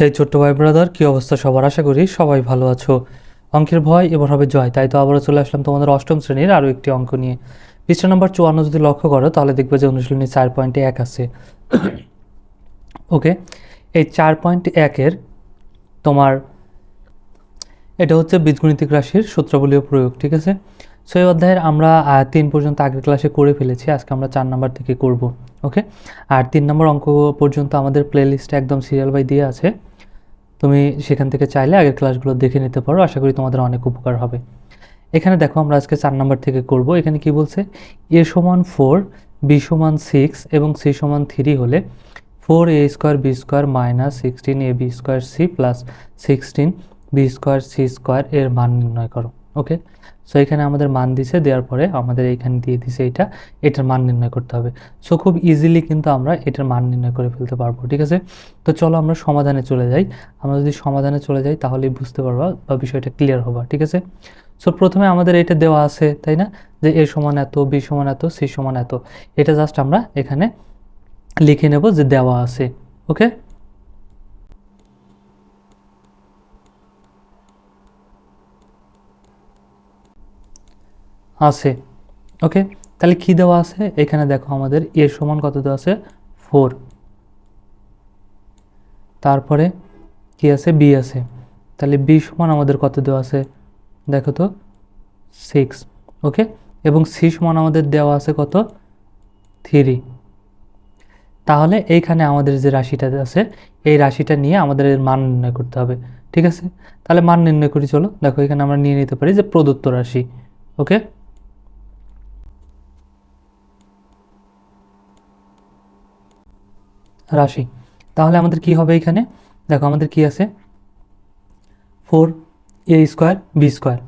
হে ছোট্ট ভাই ব্রাদার, কি অবস্থা সবার? আশা করি সবাই ভালো আছো। অঙ্কের ভয় এবার হবে জয়, তাই তো আবারও চলে আসলাম তোমাদের অষ্টম শ্রেণির আরও একটি অঙ্ক নিয়ে। পৃষ্ঠা নম্বর চুয়ান্ন যদি লক্ষ্য করো, তাহলে দেখবে যে অনুশীলনী চার পয়েন্ট এক আছে। ওকে, এই চার পয়েন্ট একের তোমার, এটা হচ্ছে বীজগণিতিক রাশির সূত্রাবলীয় প্রয়োগ, ঠিক আছে? সো, এই অধ্যায়ের আমরা তিন পর্যন্ত আগের ক্লাসে করে ফেলেছি, আজকে আমরা চার নাম্বার থেকে করব, ওকে? আর তিন নম্বর অঙ্ক পর্যন্ত আমাদের প্লে লিস্টে একদম সিরিয়াল বাই দিয়ে আছে। তুমি সেখান থেকে চাইলে আগের ক্লাসগুলো দেখে নিতে পারো। আশা করি তোমাদের অনেক উপকার হবে। এখানে দেখো আমরা আজকে চার নাম্বার থেকে করব। এখানে কি বলছে? এ সমান ফোর বি সমান সিক্স এবং সি সমান থ্রি হলে four a square b square minus sixteen a b square c plus sixteen b square c square এর মান নির্ণয় করো। ওকে সো এখানে আমাদের মান দিছে, দেওয়ার পরে আমাদের এখানে দিয়ে দিছে এটা, এটার মান নির্ণয় করতে হবে। সো খুব ইজিলি কিন্তু আমরা এটার মান নির্ণয় করে ফেলতে পারব, ঠিক আছে? তো চলো আমরা সমাধানে চলে যাই। আমরা যদি সমাধানে চলে যাই, তাহলেই বুঝতে পারবা বা বিষয়টা ক্লিয়ার হবা, ঠিক আছে? সো প্রথমে আমাদের এটা দেওয়া আছে, তাই না? যে এ সমান এত, বি সমান এত, সি সমান এত। এটা জাস্ট আমরা এখানে লিখে নেব যে দেওয়া আছে ওকে আছে। ওকে তাহলে কি দেওয়া আছে? এখানে দেখো আমাদের এ সমান কত দেওয়া আছে? ফোর তারপরে কি আছে? বি আছে। তাহলে বি সমান আমাদের কত দেওয়া আছে? দেখো তো সিক্স ওকে এবং সি সমান আমাদের দেওয়া আছে কত? থ্রি তাহলে এইখানে আমাদের যে রাশিটা আছে, এই রাশিটা নিয়ে আমাদের এর মান নির্ণয় করতে হবে। ঠিক আছে? তাহলে মান নির্ণয় করি, চলো। দেখো এখানে আমরা নিয়ে নিতে পারি যে প্রদত্ত রাশি। ওকে রাশি। তাহলে আমাদের কি হবে এখানে? দেখো আমাদের কি আছে? Four a square b square.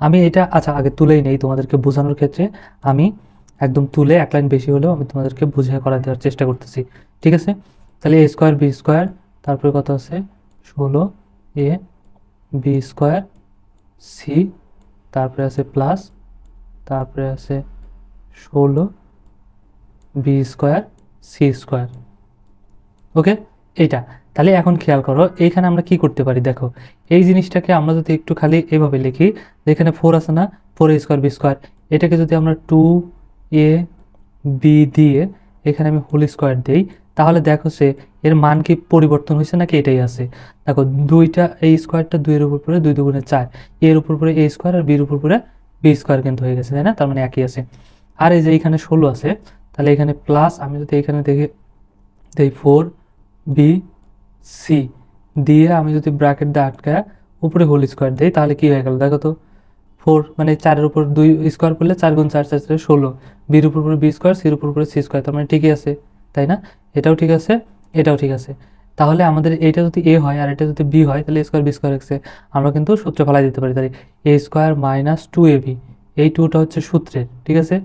আমি এটা আচ্ছা আগে তুলেই নেই তোমাদেরকে বোঝানোর ক্ষেত্রে। আমি একদম তুলে এক লাইন বেশি হলেও আমি তোমাদেরকে বুঝিয়ে করা দেওয়ার চেষ্টা করতেছি। ঠিক আছে? তাহলে এ স্কোয়ার বি স্কোয়ার, তারপরে কত আছে? ষোলো এ বি স্কোয়ার সি, তারপরে আছে প্লাস, তারপরে আছে ষোলো b square c square. Okay এইটা। তাহলে এখন খেয়াল করো, এইখানে আমরা কি করতে পারি? দেখো, এই জিনিসটাকে আমরা যদি একটু খালি এভাবে লিখি, যেখানে ফোর আছে না four a square b square এটাকে যদি আমরা টু এ বি দিয়ে এখানে আমি হোল স্কোয়ার দিই, তাহলে দেখো সে, এর মান কি পরিবর্তন হয়েছে নাকি এটাই আছে? দেখো, দুইটা এই স্কোয়ারটা দুইয়ের উপর পরে দুই দুগুণে চার এর উপর পরে এ স্কোয়ার আর বির উপর পরে বি স্কোয়ার কিন্তু হয়ে গেছে, তাই না? তার মানে একই আছে। আর এই যে এইখানে ষোলো আছে, তাহলে এখানে প্লাস আমি যদি এখানে দেখি, দেই ফোর বি সি দিয়ে আমি যদি ব্র্যাকেট দিয়ে আটকায় উপরে হোল স্কোয়ার দিই, তাহলে কি হয়ে গেল? দেখো তো ফোর মানে চারের উপর দুই স্কোয়ার করলে চার গুণ চার চার চার, ষোলো। বির উপর উপরে বি স্কোয়ার সির উপর উপরে সি স্কোয়ার তার মানে ঠিকই আছে, তাই না? এটাও ঠিক আছে, এটাও ঠিক আছে। তাহলে আমাদের এইটা যদি এ হয় আর এটা যদি বি হয়, তাহলে স্কোয়ার বি স্কোয়ার এক্সে আমরা কিন্তু সূত্র ফেলাই দিতে পারি। তাহলে a square minus two a b এই টুটা হচ্ছে সূত্রের, ঠিক আছে?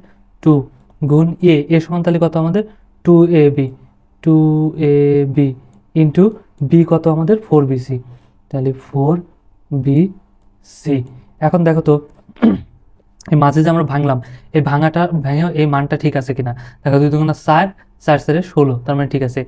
টু গুণ এ এ সমান তাহলে কত আমাদের? Two a b two a b into b কত আমাদের? ফোর বি সি তাহলে ফোর বি সি এখন দেখো তো, এই মাঝে যে আমরা ভাঙলাম, এই ভাঙাটা ভেঙে এই মানটা ঠিক আছে কিনা? দেখো দুই দুগুণা চার চার চারে ষোলো, তার মানে ঠিক আছে।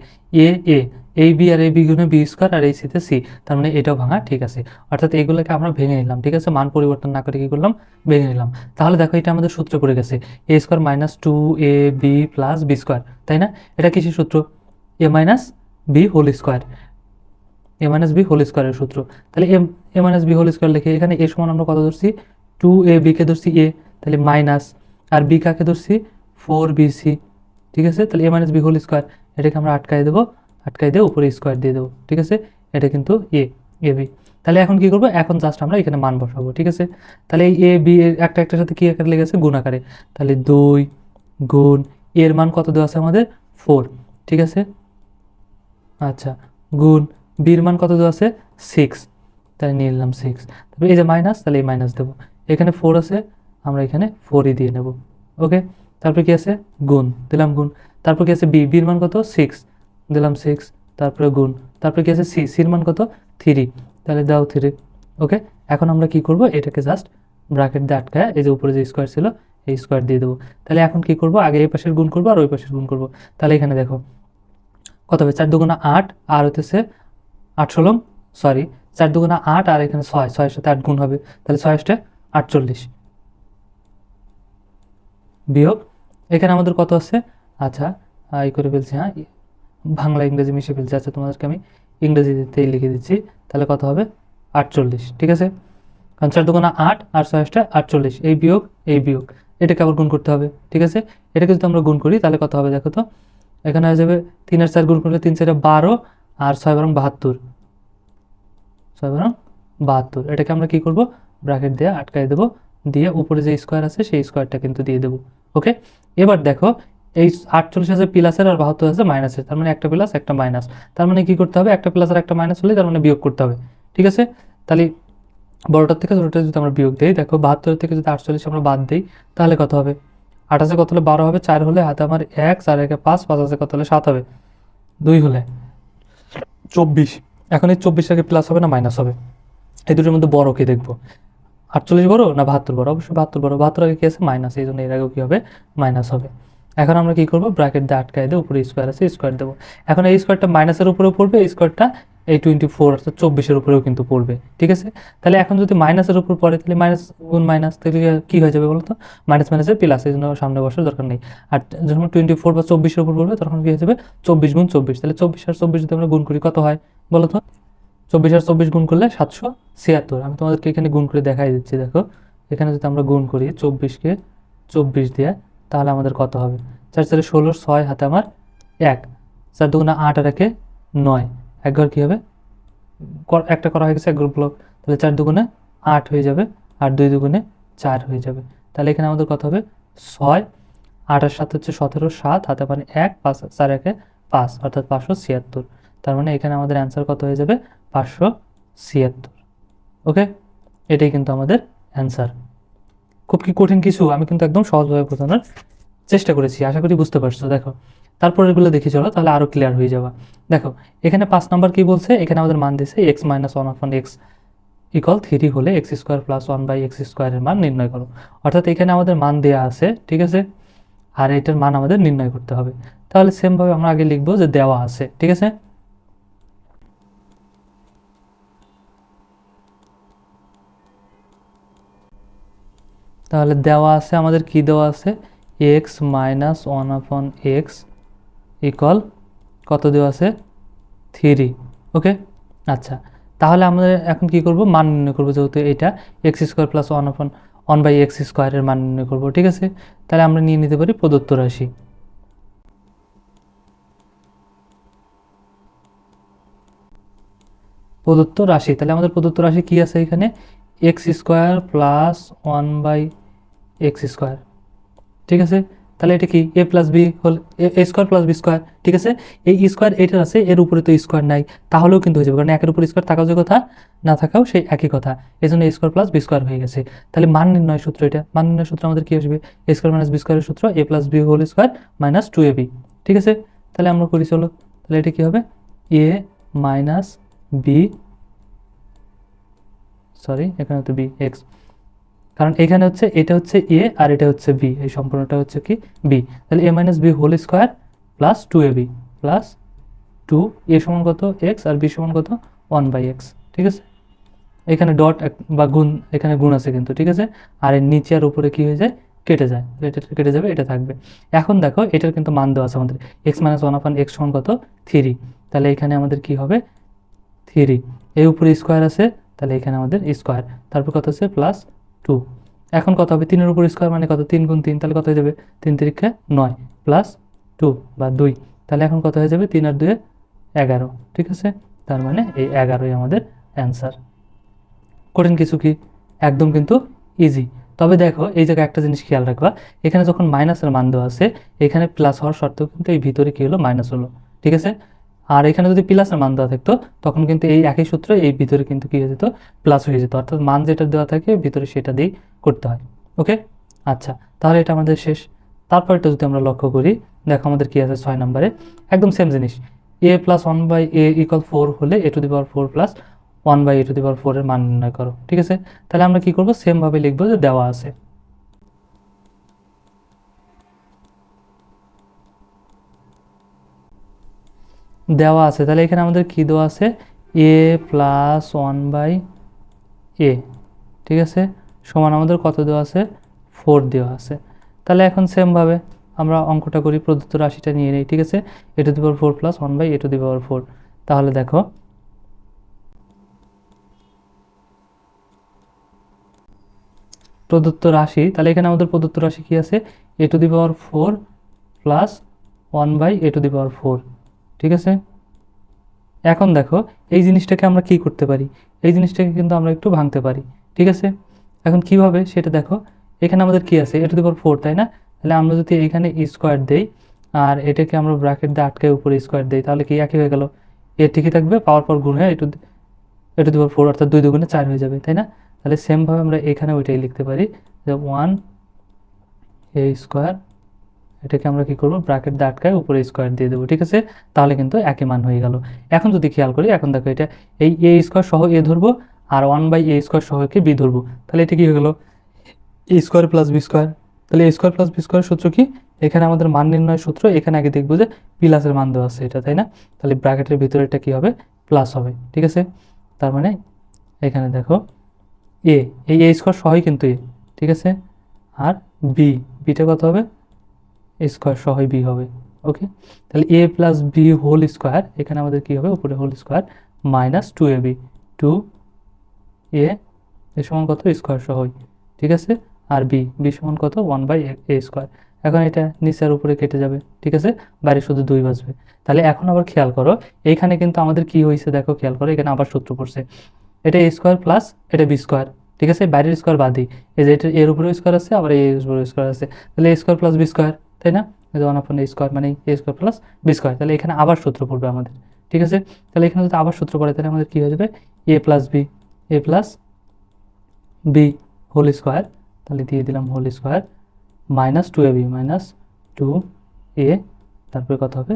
এ এ এই বি আর এই বি গুণে বি স্কোয়ার আর এই সিতে সি, তার মানে এটাও ভাঙা ঠিক আছে। অর্থাৎ এগুলোকে আমরা ভেঙে নিলাম, ঠিক আছে? মান পরিবর্তন না করে কি করলাম? ভেঙে নিলাম। তাহলে দেখো এটা আমাদের সূত্র পড়ে গেছে। A square minus two a b plus b square, তাই না? এটা কিসের সূত্র? A minus b whole square a minus b whole স্কোয়ারের সূত্র। তাহলে M a minus b whole square লিখে এখানে এ সমান আমরা কত ধরছি? টু এ বিকে ধরছি এ তাহলে মাইনাস আর বি কাকে ধরছি? ফোর বি সি ঠিক আছে? তাহলে a minus b whole square এটাকে আমরা আটকাই দেবো। আটকাই দিয়ে উপরে স্কোয়ার দিয়ে দেবো। ঠিক আছে? এটা কিন্তু এ এ বি তাহলে এখন কি করব? এখন জাস্ট আমরা এখানে মান বসাবো। ঠিক আছে? তাহলে এই এ বি এর একটা একটার সাথে কি আকারে লেগেছে গুণ আকারে। তাহলে দুই গুণ এর মান কত দেওয়া আছে আমাদের? ফোর ঠিক আছে? আচ্ছা গুণ, বির মান কত দেওয়া আছে? সিক্স তাহলে নিয়ে নিলাম সিক্স তারপরে এই যে মাইনাস তাহলে এই মাইনাস দেবো। এখানে ফোর আছে, আমরা এখানে ফোরই দিয়ে নেব। ওকে তারপরে কি আছে? গুণ। দিলাম গুণ। তারপর কি আছে? বি, বির মান কত? সিক্স দিলাম সিক্স তারপরে গুণ। তারপরে কি আছে? সি সির মান কত? থ্রি তাহলে দাও থ্রি ওকে এখন আমরা কি করব? এটাকে জাস্ট ব্র্যাকেট দিয়ে আটকায় এই যে উপরে যে স্কোয়ার ছিল, এই স্কোয়ার দিয়ে দেবো। তাহলে এখন কি করব? আগে এই পাশের গুণ করব আর ওই পাশের গুণ করব। তাহলে এখানে দেখো কত হবে? চার দুগুণা আট, আর হতেছে আট ষোলো সরি চার দুগুণা আট, আর এখানে ছয়, ছয়ের সাথে আট গুণ হবে। তাহলে ছয় আটটা আটচল্লিশ। বিয়োগ, এখানে আমাদের কত আছে? আচ্ছা এই করে ফেলছি হ্যাঁ বাংলা, ইংরেজি মিশে ফেলছি। আচ্ছা তোমাদেরকে আমি ইংরেজিতেই লিখে দিচ্ছি। তাহলে কত হবে? আটচল্লিশ, ঠিক আছে? কারণ চার দুগুণা আট, আর ছয় আটটা আটচল্লিশ। এই বিয়োগ এই বিয়োগ। এটাকে আবার গুণ করতে হবে, ঠিক আছে? এটাকে যদি আমরা গুণ করি, তাহলে কত হবে দেখো তো? এখানে হয়ে যাবে তিন আর চার গুণ করলে তিন চারে বারো আর ছয় বারং বাহাত্তর। ছয় বারং বাহাত্তর। এটাকে আমরা কি করব? ব্র্যাকেট দিয়ে আটকাই দেবো। দিয়ে উপরে যে স্কোয়ার আছে সেই স্কোয়ারটা কিন্তু দিয়ে দেবো। ওকে? এবার দেখো, এই আটচল্লিশ আছে প্লাসের আর বাহাত্তর আছে মাইনাসের তার মানে একটা প্লাস একটা মাইনাস তার মানে কি করতে হবে? একটা প্লাস আর একটা মাইনাস হলে তার মানে বিয়োগ করতে হবে। ঠিক আছে? তাহলে বড়টার থেকে ছোটোটা যদি আমরা বিয়োগ দিই, দেখো বাহাত্তর থেকে যদি আটচল্লিশ আমরা বাদ দিই, তাহলে কত হবে? আঠাশে কত হলে বারো হবে? চার হলে হাতে আমার এক চার একে পাঁচ পাঁচ আছে কত হলে সাত হবে? দুই হলে? চব্বিশ। এখন এই চব্বিশ আগে প্লাস হবে না মাইনাস হবে? এই দুটোর মধ্যে বড় কে দেখব? আটচল্লিশ বড় না বাহাত্তর বড়? অবশ্যই বাহাত্তর বড়। বাহাত্তর আগে কি আছে? মাইনাস এই জন্য এর আগেও কী হবে? মাইনাস হবে। এখন আমরা কি করব? ব্র্যাকেট দিয়ে আটকাই দিয়ে উপরে স্কোয়ার আছে স্কোয়ার দেবো। এখন এই স্কোয়ারটা মাইনাসের উপরেও পড়বে এই স্কোয়ারটা এই টোয়েন্টি ফোর অর্থাৎ চব্বিশের উপরেও কিন্তু পড়বে, ঠিক আছে? তাহলে এখন যদি মাইনাসের উপর পড়ে, তাহলে মাইনাস গুণ মাইনাস তাহলে কী হয়ে যাবে বলো তো মাইনাস মাইনাসে প্লাস এই জন্য সামনে বসার দরকার নেই। আর যখন টোয়েন্টি ফোর বা চব্বিশের উপর পড়বে, তখন কী হয়ে যাবে? চব্বিশ গুণ চব্বিশ। তাহলে চব্বিশ আর চব্বিশ যদি আমরা গুণ করি, কত হয় বলো তো চব্বিশ আর চব্বিশ গুণ করলে সাতশো ছিয়াত্তর। আমি তোমাদেরকে এখানে গুণ করে দেখাই দিচ্ছি, দেখো। এখানে যদি আমরা গুণ করি চব্বিশকে চব্বিশ দিয়ে, তাহলে আমাদের কত হবে? চার চারে ষোলো, ছয় হাতে আমার এক। চার দুগুণা আট আর একে নয়। একবার কী হবে? একটা করা হয়ে গেছে, এক গ্রুপ ব্লক। তাহলে চার দুগুণে আট হয়ে যাবে, আর দুই দুগুণে চার হয়ে যাবে। তাহলে এখানে আমাদের কত হবে? ছয়। আট আর সাত হচ্ছে সতেরো, সাত, হাতে মানে এক, পাঁচ, চার, একে পাঁচ, অর্থাৎ পাঁচশো ছিয়াত্তর। তার মানে এখানে আমাদের অ্যান্সার কত হয়ে যাবে? পাঁচশো ছিয়াত্তর। ওকে এটাই কিন্তু আমাদের অ্যান্সার খুব কি কঠিন কিছু, আমি কিন্তু একদম সহজভাবে বোঝানোর চেষ্টা করেছি, আশা করি বুঝতে পারছ, দেখো। তারপর এগুলো দেখি চলো, তাহলে আরও ক্লিয়ার হয়ে যাবে দেখো, এখানে পাঁচ নাম্বার কি বলছে? এখানে আমাদের মান দিয়েছে x minus one of x equal three হলে x square plus one by x স্কোয়ারের মান নির্ণয় করো। অর্থাৎ এখানে আমাদের মান দেওয়া আছে, ঠিক আছে? আর এটার মান আমাদের নির্ণয় করতে হবে। তাহলে সেমভাবে আমরা আগে লিখব যে দেওয়া আছে, ঠিক আছে? তাহলে দেওয়া আছে, আমাদের কি দেওয়া আছে? X minus one upon x equal কত দেওয়া আছে? থ্রি ওকে আচ্ছা। তাহলে আমরা এখন কি করব? মান নির্ণয় করব যেহেতু এটা x square plus one upon one by x স্কোয়ারের মান নির্ণয় করব, ঠিক আছে? তাহলে আমরা নিয়ে নিতে পারি প্রদত্ত রাশি। প্রদত্ত রাশি। তাহলে আমাদের প্রদত্ত রাশি কি আছে এখানে? X square plus one by x square ঠিক আছে? তাহলে এটা কি? এ প্লাস বি হল a square plus b square ঠিক আছে? এই স্কোয়ার এটার আছে, এর উপরে তো স্কোয়ার নাই, তাহলেও কিন্তু হয়ে যাবে, কারণ একের উপর স্কোয়ার থাকাও যে কথা, না থাকাও সেই একই কথা। এই জন্য স্কোয়ার প্লাস বি স্কোয়ার হয়ে গেছে। তাহলে মান নির্ণয় সূত্র এটা। মান নির্ণয় সূত্র আমাদের কি আসবে? এ স্কোয়ার মাইনাস বি স্কোয়ারের সূত্র a plus b whole square minus two a b ঠিক আছে? তাহলে আমরা করি, চলো। তাহলে এটা কি হবে? এ মাইনাস বি সরি এখানে তো বি এক্স কারণ এখানে হচ্ছে এটা হচ্ছে এ আর এটা হচ্ছে বি এই সম্পূর্ণটা হচ্ছে কি বি তাহলে a minus b whole square plus two a b plus two a সমান কত? এক্স আর বি সমান কত? ওয়ান বাই এক্স ঠিক আছে? এখানে ডট বা গুণ, এখানে গুণ আছে কিন্তু, ঠিক আছে? আর এর নিচে আর উপরে কি হয়ে যায়? কেটে যায়। এটা কেটে যাবে, এটা থাকবে। এখন দেখো, এটার কিন্তু মান দেওয়া আছে আমাদের। X minus one of x সমান কত? থ্রি তাহলে এখানে আমাদের কি হবে? থ্রি এই উপরে স্কোয়ার আছে, তাহলে এখানে আমাদের স্কোয়ার তারপর কত আছে? Plus two. এখন কত হবে? তিনের উপর স্কোয়ার মানে কত? তিন গুণ তিন, তাহলে কত হয়ে যাবে? তিন তিরিক্ষে নয় প্লাস টু বা দুই। তাহলে এখন কত হয়ে যাবে? তিন আর দুয়ে এগারো। ঠিক আছে? তার মানে এই এগারোই আমাদের অ্যান্সার কঠিন কিছু কি? একদম কিন্তু ইজি তবে দেখো, এই জায়গায় একটা জিনিস খেয়াল রাখবা। এখানে যখন মাইনাসের মান দেওয়া আছে, এখানে প্লাস হওয়ার সত্ত্বেও কিন্তু এই ভিতরে কী হলো? মাইনাস হলো। ঠিক আছে? আর এখানে যদি প্লাসের মান দেওয়া থাকতো, তখন কিন্তু এই একই সূত্র এই ভিতরে কিন্তু কী হয়ে যেত? প্লাস হয়ে যেত। অর্থাৎ মান যেটা দেওয়া থাকে, ভিতরে সেটা দিয়েই করতে হয়। ওকে আচ্ছা তাহলে এটা আমাদের শেষ। তারপরটা যদি আমরা লক্ষ্য করি, দেখো আমাদের কী আছে ছয় নম্বরে। একদম সেম জিনিস। A plus one by a equal four হলে a to the power four plus one by a to the power ফোরের মান নির্ণয় করো। ঠিক আছে? তাহলে আমরা কী করব? সেমভাবে লিখব যে দেওয়া আছে। দেওয়া আছে। তাহলে এখানে আমাদের কি দেওয়া আছে? A plus one by a ঠিক আছে? সমান আমাদের কত দেওয়া আছে? ফোর দেওয়া আছে। তাহলে এখন সেমভাবে আমরা অঙ্কটা করি, প্রদত্ত রাশিটা নিয়ে নিই, ঠিক আছে? A to the power four plus one by a to the power four তাহলে দেখো। প্রদত্ত রাশি, তাহলে এখানে আমাদের প্রদত্ত রাশি কি আছে? A to the power four plus one by a to the power four ঠিক আছে? এখন দেখো, এই জিনিসটাকে আমরা কি করতে পারি? এই জিনিসটাকে কিন্তু আমরা একটু ভাঙতে পারি, ঠিক আছে? এখন কীভাবে সেটা দেখো, এখানে আমাদের কি আছে? এটা টু দি পাওয়ার ফোর তাই না? তাহলে আমরা যদি এখানে স্কোয়ার দেই, আর এটাকে আমরা ব্র্যাকেট দিয়ে আটকে উপরে স্কোয়ার দিই, তাহলে কি একই হয়ে গেল? এ ঠিকই থাকবে? পাওয়ার পর গুণ হয়ে, এটু এ টু ফোর অর্থাৎ দুই দুগুণে চার হয়ে যাবে, তাই না? তাহলে সেমভাবে আমরা এখানে ওইটাই লিখতে পারি, যে ওয়ান এ স্কোয়ার এটাকে আমরা কি করব? ব্র্যাকেট দিয়ে আটকায় উপরে স্কোয়ার দিয়ে দেবো, ঠিক আছে? তাহলে কিন্তু একই মান হয়ে গেল। এখন যদি খেয়াল করি, এখন দেখো এটা এই এ স্কোয়ার সহ এ ধরবো আর ওয়ান বাই এ স্কোয়ার সহকে বি ধরবো। তাহলে এটা কি হয়ে গেলো? A square plus b square তাহলে a square plus b square সূত্র কি? এখানে আমাদের মান নির্ণয় সূত্র, এখানে আগে দেখব যে প্লাসের মান দেওয়া আছে এটা, তাই না? তাহলে ব্র্যাকেটের ভিতরে এটা কী হবে? প্লাস হবে, ঠিক আছে? তার মানে এখানে দেখো এ এই এ স্কোয়ার সহই কিন্তু এ ঠিক আছে? আর বি বিটা কত হবে? স্কোয়ার সহই বি হবে ওকে তাহলে a plus b whole square এখানে আমাদের কী হবে? উপরে whole square minus two a b two a a সমান কত? স্কোয়ার সহই, ঠিক আছে? আর বি বি সমান কত? ওয়ান বাই এ স্কোয়ার এখন এটা নিচের উপরে কেটে যাবে, ঠিক আছে? বাইরে শুধু দুই বাজবে তাহলে এখন আবার খেয়াল করো, এইখানে কিন্তু আমাদের কি হয়েছে দেখো, খেয়াল করো, এখানে আবার সূত্র পড়ছে। এটা এ স্কোয়ার প্লাস এটা বি স্কোয়ার ঠিক আছে? বাইরের স্কোয়ার বাদই। এই যে এটা, এর উপরে স্কোয়ার আছে, আবার এর উপরে স্কোয়ার আছে। তাহলে a square plus b square তাই না? ওয়ান আপন এ স্কোয়ার মানে a square plus b square তাহলে এখানে আবার সূত্র পড়বে আমাদের, ঠিক আছে? তাহলে এখানে যদি আবার সূত্র পড়ে, তাহলে আমাদের কী হয়ে যাবে? A plus b a plus b whole square তাহলে দিয়ে দিলাম whole square minus two a b minus two a তারপরে কত হবে?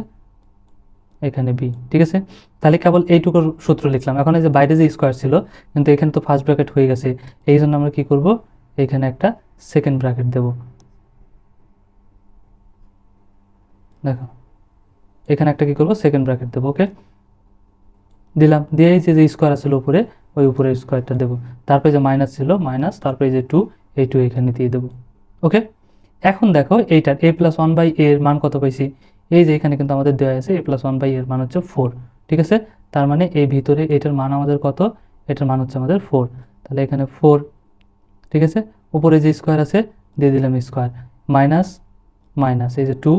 এখানে বি ঠিক আছে? তাহলে কেবল এইটুকুর সূত্র লিখলাম। এখন এই যে বাইরে যে স্কোয়ার ছিল, কিন্তু এখানে তো ফার্স্ট ব্র্যাকেট হয়ে গেছে, এই জন্য আমরা কী করব? এখানে একটা সেকেন্ড ব্র্যাকেট দেব। দেখো। এখানে একটা কী করব? সেকেন্ড ব্র্যাকেট দেবো ওকে দিলাম। দিয়ে এই যে স্কোয়ার আসলে উপরে, ওই উপরে স্কোয়ারটা দেবো। তারপরে যে মাইনাস ছিল মাইনাস তারপরে যে টু এই টু এখানে দিয়ে দেবো ওকে এখন দেখো, এইটার এ প্লাস ওয়ান বাই এর মান কত পাইছি? এই যে এখানে কিন্তু আমাদের দেওয়া আছে এ প্লাস ওয়ান বাই এর মান হচ্ছে ফোর ঠিক আছে? তার মানে এই ভিতরে এটার মান আমাদের কত? এটার মান হচ্ছে আমাদের ফোর তাহলে এখানে ফোর ঠিক আছে? উপরে যে স্কোয়ার আছে, দিয়ে দিলাম স্কোয়ার মাইনাস মাইনাস এই যে টু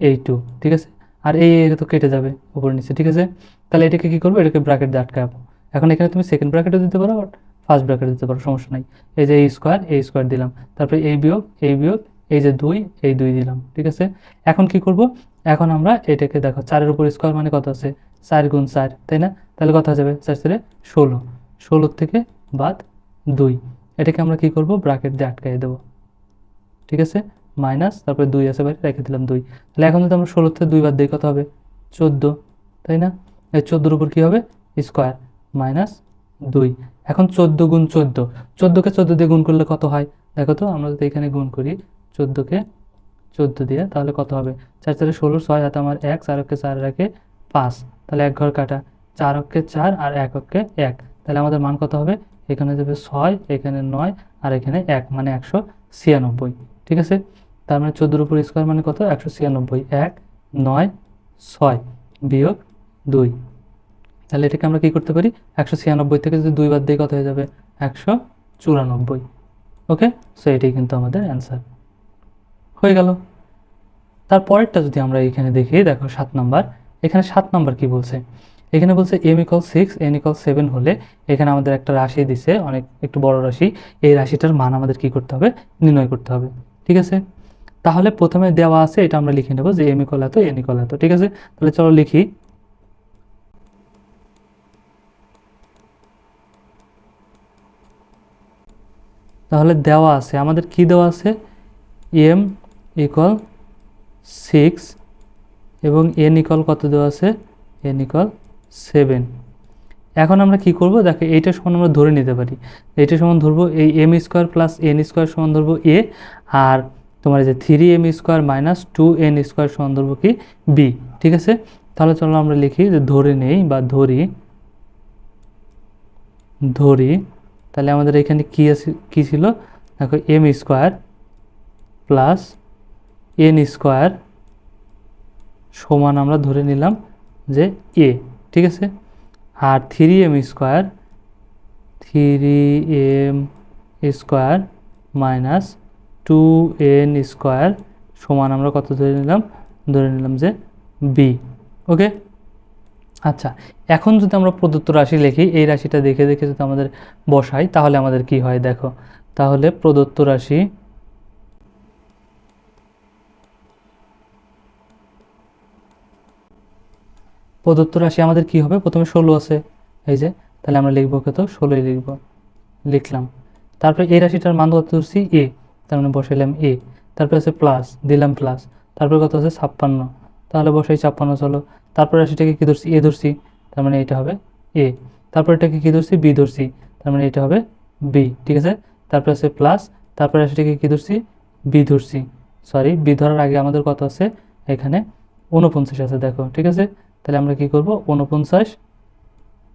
এই টু ঠিক আছে? আর এই তো কেটে যাবে উপরে নিচে, ঠিক আছে? তাহলে এটাকে কী করব? এটাকে ব্র্যাকেট দিয়ে আটকাবো। এখন এখানে তুমি সেকেন্ড ব্র্যাকেটও দিতে পারো বাট ফার্স্ট ব্র্যাকেট দিতে পারো, সমস্যা নাই। এই যে এই স্কোয়ার এই স্কোয়ার দিলাম। তারপরে এই বিয়োগ এই বিয়োগ, এই যে দুই, এই দুই দিলাম, ঠিক আছে? এখন কি করব? এখন আমরা এটাকে দেখো, চারের উপর স্কোয়ার মানে কত আছে? চার গুণ চার, তাই না? তাহলে কত হয়ে যাবে? চার চারে ষোলো। ষোলোর থেকে বাদ দুই। এটাকে আমরা কি করব? ব্র্যাকেট দিয়ে আটকাই দেবো। ঠিক আছে? মাইনাস, তারপরে দুই আছে বাইরে, রেখে দিলাম দুই। তাহলে এখন যদি আমরা ষোলোর থেকে দুই, কত হবে? চোদ্দ, তাই না? এই চোদ্দোর উপর কী হবে? স্কোয়ার মাইনাস দুই। এখন চোদ্দ গুণ চোদ্দ। চোদ্দোকে চোদ্দ দিয়ে গুণ করলে কত হয়? দেখো তো, আমরা যদি এখানে গুণ করি, চোদ্দোকে চোদ্দ দিয়ে, তাহলে কত হবে? চার চারে ষোলো, ছয় হাতে আমার এক, চার চার রাখে পাঁচ। তাহলে এক ঘর কাটা। চার অক্ষে চার আর এক অক্ষে এক। তাহলে আমাদের মান কত হবে? এখানে যাবে ছয়, এখানে নয়, আর এখানে এক মানে একশো ছিয়ানব্বই। ঠিক আছে? তার মানে চোদ্দোর উপর স্কোয়ার মানে কত? একশো ছিয়ানব্বই। এক, নয়, ছয় বিয়োগ দুই। তাহলে এটাকে আমরা কী করতে পারি? একশো ছিয়ানব্বই থেকে যদি দুই বাদ দিয়ে কত হয়ে যাবে? একশো চুরানব্বই। ওকে সো এটাই কিন্তু আমাদের অ্যান্সার হয়ে গেল। তারপরেরটা যদি আমরা এখানে দেখি, দেখো সাত নাম্বার। এখানে সাত নাম্বার কি বলছে? এখানে বলছে m equal six n equal seven হলে এখানে আমাদের একটা রাশি দিছে, অনেক, একটু বড় রাশি। এই রাশিটার মান আমাদের কি করতে হবে? নির্ণয় করতে হবে। ঠিক আছে? তাহলে প্রথমে দেওয়া আছে, এটা আমরা লিখে নেব যে এম ইকল এত এন ইকল এত, ঠিক আছে? তাহলে চলো লিখি। তাহলে দেওয়া আছে, আমাদের কি দেওয়া আছে? এম ইকল সিক্স এবং এন ইকুয়াল কত দেওয়া আছে? এন ইকুয়াল সেভেন এখন আমরা কি করব? দেখো, এইটা সমান আমরা ধরে নিতে পারি। এইটা সমান ধরবো এই m square plus n square সমান ধরবো এ আর তোমার যে three m square minus two n square সন্দর্ভ কি? বি ঠিক আছে? তাহলে চলো আমরা লিখি যে ধরে নেই বা ধরি ধরি, তাহলে আমাদের এখানে কী আছে, কী ছিল? দেখো m square plus n square সমান আমরা ধরে নিলাম যে এ ঠিক আছে? আর three m square three m square minus two n square সমান আমরা কত ধরে নিলাম? ধরে নিলাম যে বি ওকে আচ্ছা এখন যদি আমরা প্রদত্ত রাশি লিখি, এই রাশিটা দেখে দেখে যদি আমাদের বসাই, তাহলে আমাদের কি হয় দেখো? তাহলে প্রদত্ত রাশি প্রদত্ত রাশি আমাদের কি হবে? প্রথমে ষোলো আছে, এই যে, তাহলে আমরা লিখব কত? ষোলোই লিখব, লিখলাম। তারপরে এই রাশিটার মান কত ধরছি? এ তার মানে বসাইলাম এ, তারপরে আছে প্লাস দিলাম প্লাস তারপরে কত আছে ছাপ্পান্ন, তাহলে বসাই ছাপ্পান্ন চলো, তারপরে রাশিটাকে কী ধরছি? এ ধরছি, তার মানে এটা হবে এ, তারপর এটাকে কী ধরছি? বি ধরছি, তার মানে এটা হবে বি, ঠিক আছে? তারপরে আছে প্লাস তারপরে রাশিটাকে কী ধরছি? বি ধরছি সরি বি ধরার আগে আমাদের কত আছে? এখানে উনপঞ্চাশ আছে, দেখো, ঠিক আছে? তাহলে আমরা কি করব? উনপঞ্চাশ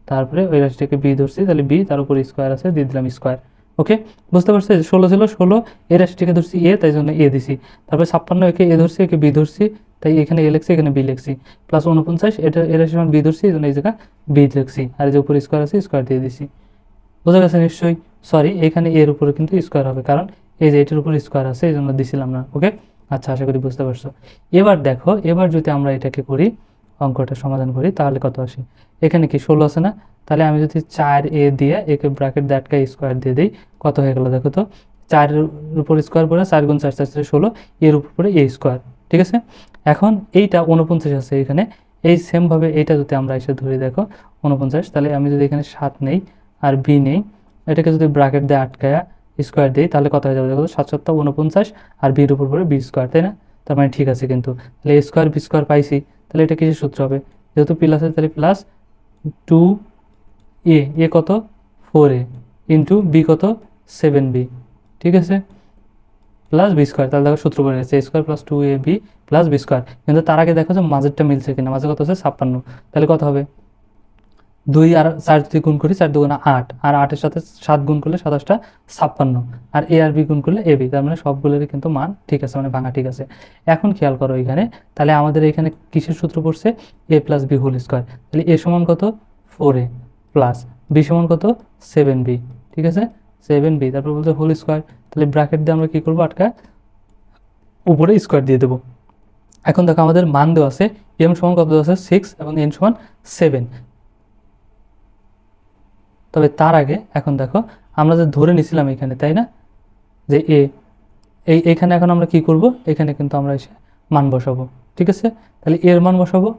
তারপরে ওই রাশিটাকে বি ধরছি, তাহলে বি তার উপর স্কোয়ার আছে, দিয়ে দিলাম স্কোয়ার ওকে বুঝতে পারছ? ষোলো ছিল, ষোলো এই রাশিটাকে ধরছি এ, তাই জন্য এ দিছি। তারপরে ছাপ্পান্ন, একে এ ধরছি, একে বি ধরছি, তাই এখানে এ লিখছি, এখানে বি লিখছি। প্লাস উনপঞ্চাশ এটা, এ মান বি ধরছি, এই জন্য এই জায়গা বি লিখছি। আর যে উপর স্কোয়ার আছে স্কোয়ার দিয়ে দিছি। বোঝা গেছে নিশ্চয়ই? সরি এখানে এর উপরে কিন্তু স্কোয়ার হবে, কারণ এই যে এটার উপর স্কোয়ার আছে, এই জন্য দিছিলাম না ওকে আচ্ছা আশা করি বুঝতে পারছ। এবার দেখো, এবার যদি আমরা এটাকে করি, অঙ্কটা সমাধান করি, তাহলে কত আসে? এখানে কি ষোলো আছে না? তাহলে আমি যদি চার এ দিয়ে একে ব্র্যাকেট দ্যাটকা স্কোয়ার দিয়ে দিই, কত হয়ে গেলো দেখো তো? চারের উপর স্কোয়ার পরে চার গুণ চার চার চার, ষোলো, এর উপরে এ স্কোয়ার ঠিক আছে? এখন এইটা উনপঞ্চাশ আছে এখানে, এই সেমভাবে এইটা যদি আমরা এসে ধরি দেখো উনপঞ্চাশ তাহলে আমি যদি এখানে সাত নেই আর বি নেই, এটাকে যদি ব্র্যাকেট দিয়ে আটকায়া স্কোয়ার দিই, তাহলে কত হয়ে যাবে দেখো সাত সপ্তাহ উনপঞ্চাশ আর বির উপর পরে বি স্কোয়ার তাই না? তার মানে ঠিক আছে কিন্তু। তাহলে স্কোয়ার বি স্কোয়ার পাইছি, তাহলে এটা কিছু সূত্র হবে? যেহেতু প্লাস আছে, তাহলে প্লাস টু এ এ কত? Four a. ইন্টু বি কত? Seven b. ঠিক আছে? Plus b square. তাহলে দেখো সূত্র বলে গেছে a square plus two a b plus b square. কিন্তু তার আগে দেখো যে মাঝেরটা মিলছে কিনা। মাঝে কত আছে ছাপ্পান্ন। তাহলে কত হবে? দুই আর চার যদি গুণ করি, চার দুগুণা আট। আর আটের সাথে সাত গুণ করলে সাতাশটা ছাপ্পান্ন। আর এ আর বি গুণ করলে এ বি। তার মানে সবগুলোরই কিন্তু মান ঠিক আছে মানে ভাঙা ঠিক আছে। এখন খেয়াল করো এখানে। তাহলে আমাদের এখানে কিসের সূত্র পড়ছে? A plus b whole square. তাহলে এ সমান কত? ফোর এ। প্লাস বি সমান কত? সেভেন বি ঠিক আছে? সেভেন বি তারপর বলছে হোল স্কোয়ার তাহলে ব্র্যাকেট দিয়ে আমরা কী করব? আটকা উপরে স্কোয়ার দিয়ে দেবো। এখন দেখো আমাদের মান দেওয়া আছে এম সমান কত আছে? সিক্স এবং এন সমান সেভেন তবে তার আগে এখন দেখো, আমরা যে ধরে নিছিলাম এখানে, তাই না? যে এ এই, এখানে এখন আমরা কি করব? এখানে কিন্তু আমরা এসে মান বসাবো, ঠিক আছে? তাহলে এর মান বসাবো,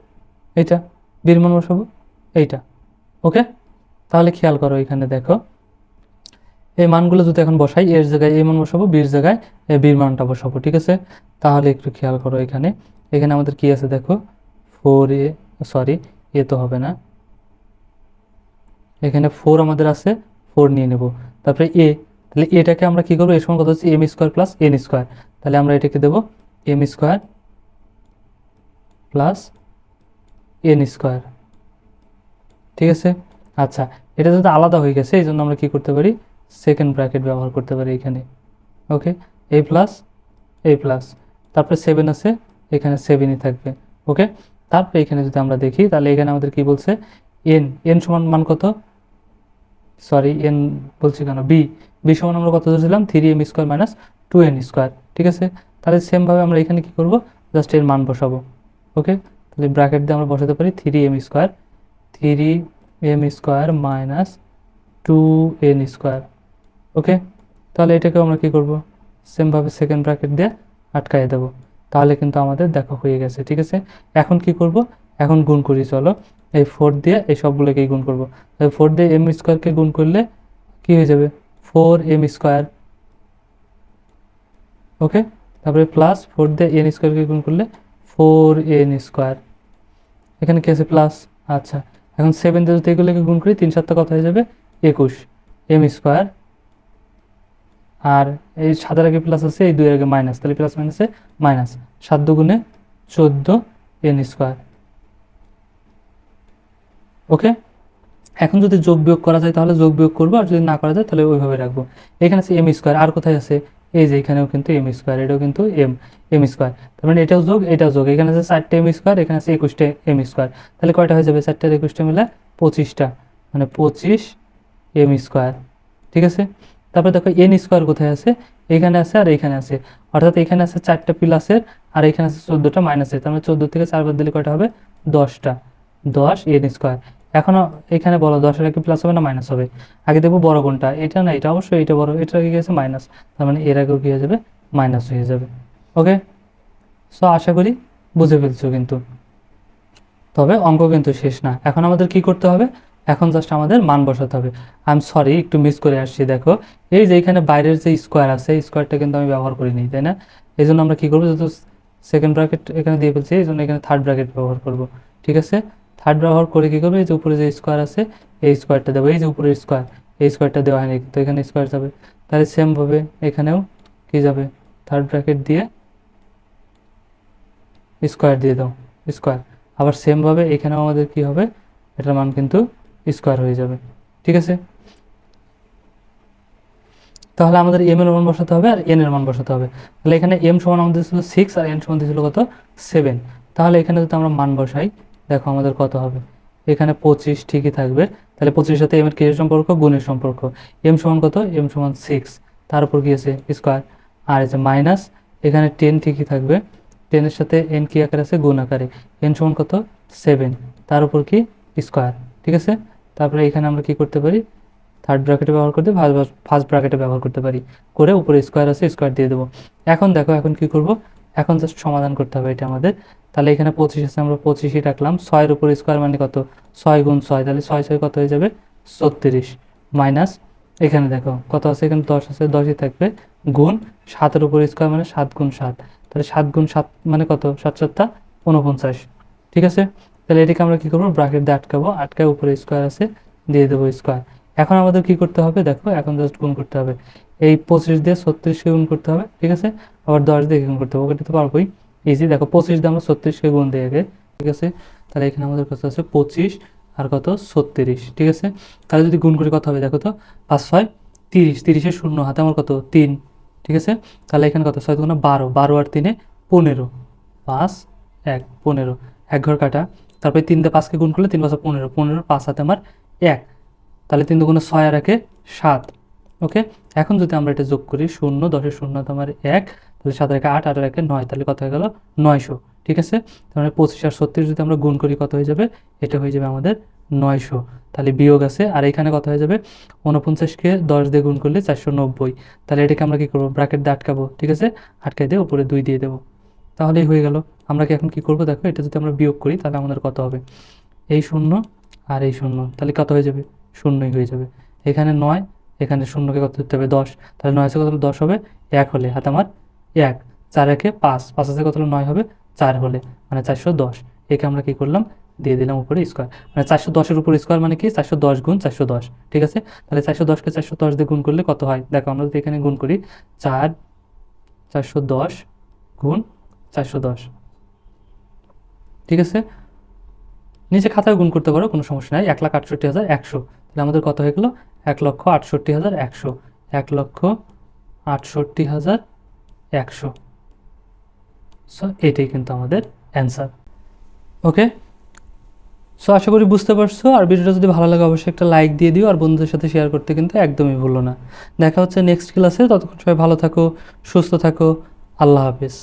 এইটা বির মান বসাবো, এইটা ওকে তাহলে খেয়াল করো এখানে দেখো। এই মানগুলো যদি এখন বসাই, এর জায়গায় এই মান বসাবো, বির জায়গায় এ বির মানটা বসাবো, ঠিক আছে? তাহলে একটু খেয়াল করো এখানে। এখানে আমাদের কি আছে দেখো? ফোর এ সরি এ তো হবে না। এখানে ফোর আমাদের আছে ফোর নিয়ে নেব। তারপরে এ, তাহলে এটাকে আমরা কি করব? এর সময় কথা হচ্ছে? M square plus n square তাহলে আমরা এটাকে দেবো m square plus n square ঠিক আছে? আচ্ছা এটা যদি আলাদা হয়ে গেছে, এই জন্য আমরা কী করতে পারি? সেকেন্ড ব্র্যাকেট ব্যবহার করতে পারি এখানে। Okay? A plus a plus তারপরে সেভেন আছে, এখানে সেভেনই থাকবে। ওকে? তারপরে এখানে যদি আমরা দেখি, তাহলে এখানে আমাদের কি বলছে? এন এন সমান মান কত? সরি এন বলছি কেন? বি বি সমান আমরা কত ধরেছিলাম? Three m square minus two n square ঠিক আছে? তাহলে সেমভাবে আমরা এখানে কি করব? জাস্ট এর মান বসাবো। ওকে? তাহলে ব্র্যাকেট দিয়ে আমরা বসাতে পারি three m square three m square minus two n square okay তাহলে এটাকে আমরা কি করব? সেমভাবে সেকেন্ড ব্র্যাকেট দিয়ে আটকাই দেবো। তাহলে কিন্তু আমাদের দেখা হয়ে গেছে, ঠিক আছে? এখন কি করব? এখন গুণ করি, চলো। এই ফোর দিয়ে এই সবগুলোকেই গুণ করব। ফোর দিয়ে এম স্কোয়ারকে গুণ করলে কি হয়ে যাবে? ফোর এম স্কোয়ার ওকে তারপরে প্লাস ফোর দিয়ে এন স্কোয়ারকে গুণ করলে ফোর এন স্কোয়ার এখানে কি আছে? প্লাস আচ্ছা। এখন সেভেন দিয়ে যদি এগুলোকে গুণ করি তিন সাতটা কত হয়ে যাবে? একুশ। এম স্কোয়ার আর এই সাতের আগে প্লাস আছে, এই দুইয়ের আগে মাইনাস তাহলে প্লাস মাইনাসে মাইনাস সাত দুগুণে চোদ্দ এন স্কোয়ার ওকে এখন যদি যোগ বিয়োগ করা যায় তাহলে যোগ বিয়োগ করব, আর যদি না করা যায় তাহলে ওইভাবে রাখব। এখানে আছে এম স্কোয়ার আর কোথায় আছে? এই যে এখানেও কিন্তু এম স্কোয়ার এটাও কিন্তু এম এম স্কোয়ার তার মানে এটাও যোগ এটাও যোগ। এখানে আছে চারটে এম স্কোয়ার এখানে আছে একুশটা এম স্কোয়ার তাহলে কয়টা হয়ে যাবে? চারটে একুশটা মিলে পঁচিশটা। মানে পঁচিশ এম স্কোয়ার ঠিক আছে? তারপরে দেখো এন স্কোয়ার কোথায় আছে? এখানে আছে আর এখানে আছে। অর্থাৎ এখানে আছে চারটা প্লাসের আর এখানে আছে চোদ্দোটা মাইনাসের তার মানে চোদ্দ থেকে চারবার দিলে কয়টা হবে? দশটা। দশ এন স্কোয়ার এখনও এখানে বলো দশের আগে প্লাস হবে না মাইনাস হবে? আগে দেখব বড় কোনটা, এটা না, এটা অবশ্যই এটা বড়, এটা গেছে মাইনাস তার মানে এর আগেও কী হয়ে যাবে মাইনাস হয়ে যাবে ওকে সো আশা করি বুঝে ফেলছো কিন্তু। তবে অঙ্ক কিন্তু শেষ না, এখন আমাদের কি করতে হবে? এখন জাস্ট আমাদের মান বসাতে হবে। আই এম সরি একটু মিস করে আসছি, দেখো। এই যে এখানে বাইরের যে স্কোয়ার আছে স্কোয়ারটা কিন্তু আমি ব্যবহার করিনি, তাই না? এই জন্য আমরা কী করব, যেহেতু সেকেন্ড ব্র্যাকেট এখানে দিয়ে ফেলছি, এই জন্য এখানে থার্ড ব্র্যাকেট ব্যবহার করব, ঠিক আছে? থার্ড ব্যবহার করে কী করবে? এই যে উপরে যে স্কোয়ার আছে, এই স্কোয়ারটা দেবো। এই যে উপরের স্কোয়ার এই স্কোয়ারটা দেওয়া হয়নি তো এখানে স্কোয়ার যাবে। তাহলে সেমভাবে এখানেও কি যাবে? থার্ড ব্র্যাকেট দিয়ে স্কোয়ার দিয়ে দাও স্কোয়ার আবার সেমভাবে এখানেও আমাদের কি হবে? এটার মান কিন্তু স্কোয়ার হয়ে যাবে। ঠিক আছে? তাহলে আমাদের এম এর মান বসাতে হবে আর এন এর মান বসাতে হবে। তাহলে এখানে এম সমান আমাদের ছিল সিক্স আর এন সমান ছিল কত? সেভেন তাহলে এখানে যদি আমরা মান বসাই দেখো আমাদের কত হবে? এখানে পঁচিশ ঠিকই থাকবে। তাহলে পঁচিশের সাথে এম এর কিসের সম্পর্ক? গুণের সম্পর্ক। এম সমান কত? এম সমান সিক্স তার উপর কি আছে? স্কোয়ার আর আছে মাইনাস এখানে টেন ঠিকই থাকবে। টেনের সাথে এন কি আকারে আছে? গুণ আকারে। এন সমান কত? সেভেন তার উপর কি? স্কোয়ার ঠিক আছে? তারপরে এখানে আমরা কি করতে পারি? থার্ড ব্র্যাকেটে ব্যবহার করতে ফার্স্ট ফার্স্ট ব্র্যাকেটে ব্যবহার করতে পারি। করে উপরে স্কোয়ার আছে স্কোয়ার দিয়ে দেবো। এখন দেখো, এখন কি করব? এখন জাস্ট সমাধান করতে হবে এটা আমাদের। তাহলে এখানে পঁচিশ আছে, আমরা পঁচিশই রাখলাম। ছয়ের উপর স্কোয়ার মানে কত? ছয় গুণ ছয়, তাহলে ছয় ছয় কত হয়ে যাবে? ছত্রিশ মাইনাস এখানে দেখো কত আছে? এখানে দশ আছে, দশই থাকবে। গুণ সাতের উপর স্কোয়ার মানে সাত গুণ সাত। তাহলে সাত গুণ সাত মানে কত? সাত সাতটা উনপঞ্চাশ ঠিক আছে? তাহলে এটাকে আমরা কি করব? ব্রাকেট দিয়ে আটকাবো। আটকায় উপরে স্কোয়ার আছে, দিয়ে দেবো স্কোয়ার এখন আমাদের কি করতে হবে? দেখো, এখন জাস্ট গুণ করতে হবে। এই পঁচিশ দিয়ে ছত্রিশকে গুণ করতে হবে, ঠিক আছে? আবার দশ দিয়ে গুণ করতে হবে ওটা তো পারবোই ইজি দেখো, পঁচিশ দিয়ে আমরা ছত্রিশকে গুণ দিয়ে আগে ঠিক আছে? তাহলে এখানে আমাদের কত আছে পঁচিশ আর কত? ছত্রিশ, ঠিক আছে? তাহলে যদি গুণ করে কত হবে দেখো তো? পাঁচ, ছয়, তিরিশ তিরিশের শূন্য, হাতে আমার কত? তিন, ঠিক আছে? তাহলে এখানে কত? ছয় দুগুণে বারো বারো আর তিনে পনেরো। পাঁচ, এক, পনেরো। এক ঘর কাটা, তারপরে তিন দিয়ে পাঁচকে গুণ করলে তিন পাঁচ পনেরো পনেরো পাঁচ হাতে আমার এক। তাহলে তিন দুগুণে ছয় আর একে সাত। ওকে? এখন যদি আমরা এটা যোগ করি শূন্য দশের শূন্য তোমার এক, তাহলে সাত একে আট আট একে নয়, তাহলে কত হয়ে গেল? নয়শো, ঠিক আছে? তাহলে পঁচিশ আর ছত্রিশ যদি আমরা গুণ করি কত হয়ে যাবে? এটা হয়ে যাবে আমাদের নয়শো। তাহলে বিয়োগ আছে, আর এখানে কত হয়ে যাবে? উনপঞ্চাশকে দশ দিয়ে গুণ করলে চারশো নব্বই। তাহলে এটাকে আমরা কী করব? ব্র্যাকেট দিয়ে আটকাবো, ঠিক আছে? আটকাই দিয়ে উপরে দুই দিয়ে দেবো। তাহলেই হয়ে গেল। আমরা কি এখন কি করব? দেখো, এটা যদি আমরা বিয়োগ করি, তাহলে আমাদের কত হবে? এই শূন্য আর এই শূন্য, তাহলে কত হয়ে যাবে? শূন্যই হয়ে যাবে। এখানে নয় এখানে শূন্যকে কত দিতে হবে? দশ। তাহলে নয় আছে কত হলে দশ হবে? এক হলে। হাতে আমার এক। চার একে পাঁচ। পাঁচ আছে কত হলে নয় হবে? চার হলে। মানে চারশো দশ। একে আমরা কি করলাম? দিয়ে দিলাম উপরে স্কোয়ার মানে চারশো দশের উপর স্কোয়ার মানে কি? চারশো দশ গুণ চারশো দশ। ঠিক আছে? তাহলে চারশো দশকে চারশো দশ দিয়ে গুণ করলে কত হয়? দেখো, আমরা যদি এখানে গুণ করি, চার, চারশো দশ গুণ চারশো দশ। ঠিক আছে? নিচে খাতায় গুণ করতে পারো, কোনো সমস্যা নাই। এক লাখ আটষট্টি হাজার একশো। তাহলে আমাদের কত হয়ে গেলো? এক লক্ষ আটষট্টি হাজার একশো। এক লক্ষ আটষট্টি হাজার একশো। সো এটাই কিন্তু আমাদের অ্যান্সার ওকে সো আশা করি বুঝতে পারছ। আর ভিডিওটা যদি ভালো লাগে, অবশ্যই একটা লাইক দিয়ে দিও। আর বন্ধুদের সাথে শেয়ার করতে কিন্তু একদমই ভুলো না। দেখা হচ্ছে নেক্সট ক্লাসে ততক্ষণ সবাই ভালো থাকো, সুস্থ থাকো। আল্লাহ হাফিজ।